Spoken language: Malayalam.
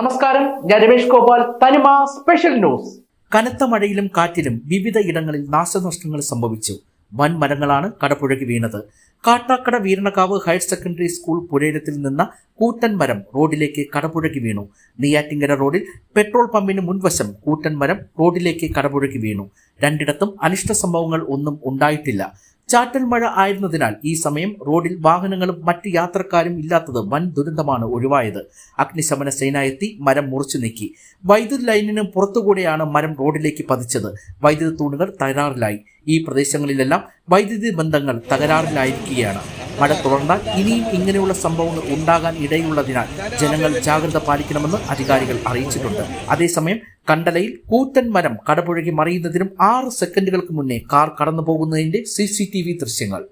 നമസ്കാരം ഞാൻ രമേഷ് ഗോപാൽ തനിമ സ്പെഷ്യൽ ന്യൂസ്. കനത്ത മഴയിലും കാറ്റിലും വിവിധ ഇടങ്ങളിൽ നാശനഷ്ടങ്ങൾ സംഭവിച്ചു. വൻ മരങ്ങളാണ് കടപുഴകി വീണത്. Kattakkada Veeranakavu higher secondary school പുരയിടത്തിൽ നിന്ന കൂറ്റൻ മരം റോഡിലേക്ക് കടപുഴകി വീണു. നെയ്യാറ്റിങ്കര റോഡിൽ പെട്രോൾ പമ്പിന് മുൻവശം കൂറ്റൻ മരം റോഡിലേക്ക് കടപുഴകി വീണു. രണ്ടിടത്തും അനിഷ്ട സംഭവങ്ങൾ ഒന്നും ഉണ്ടായിട്ടില്ല. ചാറ്റൽ മഴ ആയിരുന്നതിനാൽ ഈ സമയം റോഡിൽ വാഹനങ്ങളും മറ്റ് യാത്രക്കാരും ഇല്ലാത്തത് വൻ ദുരന്തമാണ് ഒഴിവായത്. അഗ്നിശമന സേന എത്തി മരം മുറിച്ചു നീക്കി. വൈദ്യുതി ലൈനിന് പുറത്തുകൂടെയാണ് മരം റോഡിലേക്ക് പതിച്ചത്. വൈദ്യുതി തൂണുകൾ തകരാറിലായി. ഈ പ്രദേശങ്ങളിലെല്ലാം വൈദ്യുതി ബന്ധങ്ങൾ തകരാറിലായിരിക്കുകയാണ്. മഴ തുടർന്നാൽ ഇനിയും ഇങ്ങനെയുള്ള സംഭവങ്ങൾ ഉണ്ടാകാൻ ഇടയുള്ളതിനാൽ ജനങ്ങൾ ജാഗ്രത പാലിക്കണമെന്ന് അധികാരികൾ അറിയിച്ചിട്ടുണ്ട്. അതേസമയം കണ്ടലയിൽ കൂറ്റൻ മരം കടപുഴകി മറിയുന്നതിനും ആറ് സെക്കൻഡുകൾക്ക് മുന്നേ കാർ കടന്നു പോകുന്നതിന്റെ സി ദൃശ്യങ്ങൾ.